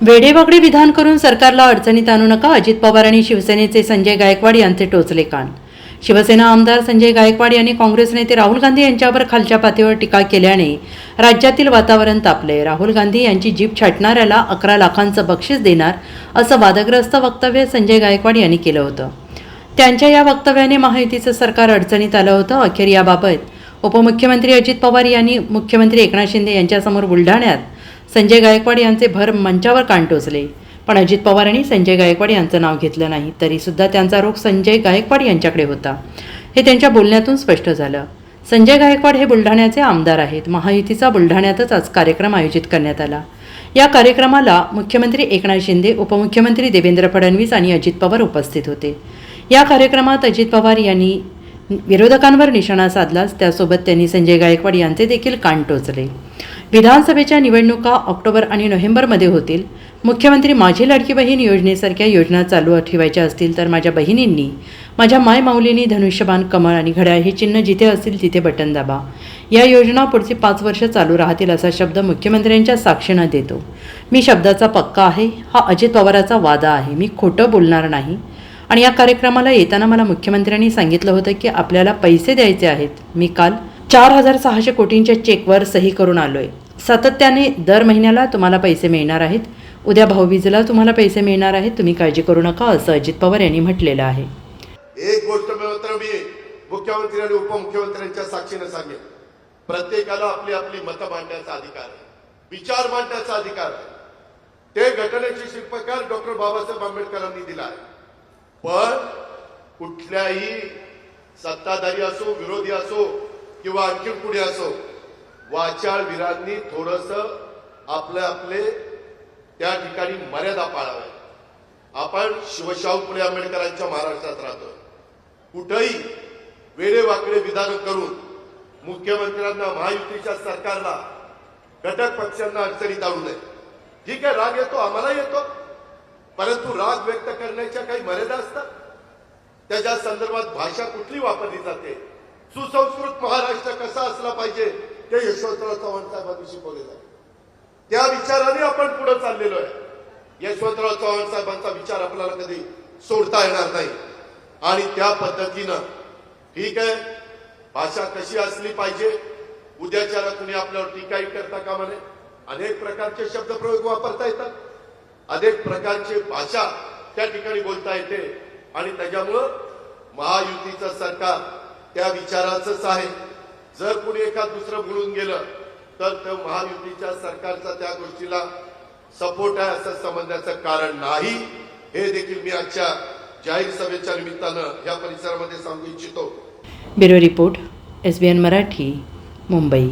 वेडेवाकडे विधान करून सरकारला अडचणीत आणू नका अजित पवार आणि शिवसेनेचे संजय गायकवाड यांचे टोचले कान. शिवसेना आमदार संजय गायकवाड यांनी काँग्रेस नेते राहुल गांधी यांच्यावर खालच्या पातळीवर टीका केल्याने राज्यातील वातावरण तापले राहुल गांधी यांची जीप छाटणाऱ्याला अकरा लाखांचं बक्षीस देणार असं वादग्रस्त वक्तव्य संजय गायकवाड यांनी केलं होतं. त्यांच्या या वक्तव्याने महायुतीचं सरकार अडचणीत आलं होतं. अखेर याबाबत उपमुख्यमंत्री अजित पवार यांनी मुख्यमंत्री एकनाथ शिंदे यांच्यासमोर बुलढाण्यात संजय गायकवाड यांचे भर मंचावर कान टोचले. पण अजित पवारांनी संजय गायकवाड यांचं नाव घेतलं नाही तरीसुद्धा त्यांचा रोख संजय गायकवाड यांच्याकडे होता. हे त्यांच्या बोलण्यातून स्पष्ट झालं. संजय गायकवाड हे बुलढाण्याचे आमदार आहेत. महायुतीचा बुलढाण्यातच आज कार्यक्रम आयोजित करण्यात आला. या कार्यक्रमाला मुख्यमंत्री एकनाथ शिंदे उपमुख्यमंत्री देवेंद्र फडणवीस आणि अजित पवार उपस्थित होते. या कार्यक्रमात अजित पवार यांनी विरोधकांवर निशाणा साधलाच त्यासोबत त्यांनी संजय गायकवाड यांचे देखील कान टोचले. विधानसभेच्या निवडणुका ऑक्टोबर आणि नोव्हेंबरमध्ये होतील. मुख्यमंत्री माझी लाडकी बहीण योजनेसारख्या योजना चालू ठेवायच्या असतील तर माझ्या बहिणींनी माझ्या माय माऊलींनी धनुष्यबाण कमळ आणि घड्याळ हे चिन्ह जिथे असतील तिथे बटन दाबा. या योजना पुढची पाच वर्ष चालू राहतील असा शब्द मुख्यमंत्र्यांच्या साक्षीनं देतो. मी शब्दाचा पक्का आहे हा अजित पवाराचा वादा आहे. मी खोटं बोलणार नाही. आणि या कार्यक्रमाला येताना मला मुख्यमंत्र्यांनी सांगितलं होतं की आपल्याला पैसे द्यायचे आहेत. मी काल चार हजार सहाशे कोटींच्या चेकवर सही करून आलोय. सातत्याने दर महिन्याला तुम्हाला पैसे मिळणार आहेत. उद्या भाऊबीजेला तुम्हाला पैसे मिळणार आहेत. तुम्ही काळजी करू नका असं अजित पवार यांनी म्हटलेलं आहे. एक गोष्ट मी. मुख्यमंत्री आणि उपमुख्यमंत्र्यांच्या साक्षीने सांगेन. प्रत्येकाला आपली आपली मतं मांडण्याचा अधिकार आहे. विचार मांडण्याचा अधिकार आहे. ते घटनेचे शिल्पकार डॉक्टर बाबासाहेब आंबेडकरांनी दिला आहे. पण कुठल्याही सत्ताधारी असो विरोधी असो किंवा आणखी कुठे असो वाचाळवीरांनी थोडस आपले आपले त्या ठिकाणी मर्यादा पाळाव्या आपण शिवशाहू फुले आंबेडकरांच्या महाराष्ट्रात राहतो कुठंही वेडेवाकडे विधान करून मुख्यमंत्र्यांना महायुतीच्या सरकारला घटक पक्षांना अडचणीत आणू नये. ठीक आहे राग येतो आम्हाला येतो. परंतु राग व्यक्त करण्याच्या काही मर्यादा असतात. त्याच्या संदर्भात भाषा कुठली वापरली जाते सुसंस्कृत महाराष्ट्र कसा असला पाहिजे ते यशवंतराव चव्हाण साहेबांनी शिकवले जाते. त्या विचाराने आपण पुढे चाललेलो आहे. यशवंतराव चव्हाण साहेबांचा विचार आपल्याला कधी सोडता येणार नाही. आणि त्या पद्धतीनं ठीक आहे भाषा कशी असली पाहिजे उद्याच्याला कुणी आपल्यावर टीकाही करता कामा नये. अनेक प्रकारचे शब्दप्रयोग वापरता येतात. अनेक प्रकारचे भाषा त्या ठिकाणी बोलता येते. आणि त्याच्यामुळं महायुतीचं सरकार त्या विचाराचंच आहे. जर कुणी एखाद दुसरं बोलून गेलं तर ते महायुतीच्या सरकारचा त्या गोष्टीला सपोर्ट आहे असं समजण्याचं कारण नाही. हे देखील मी आजच्या जाहीर सभेच्या निमित्तानं या परिसरामध्ये सांगू इच्छितो. Bureau report S B N Marathi Mumbai.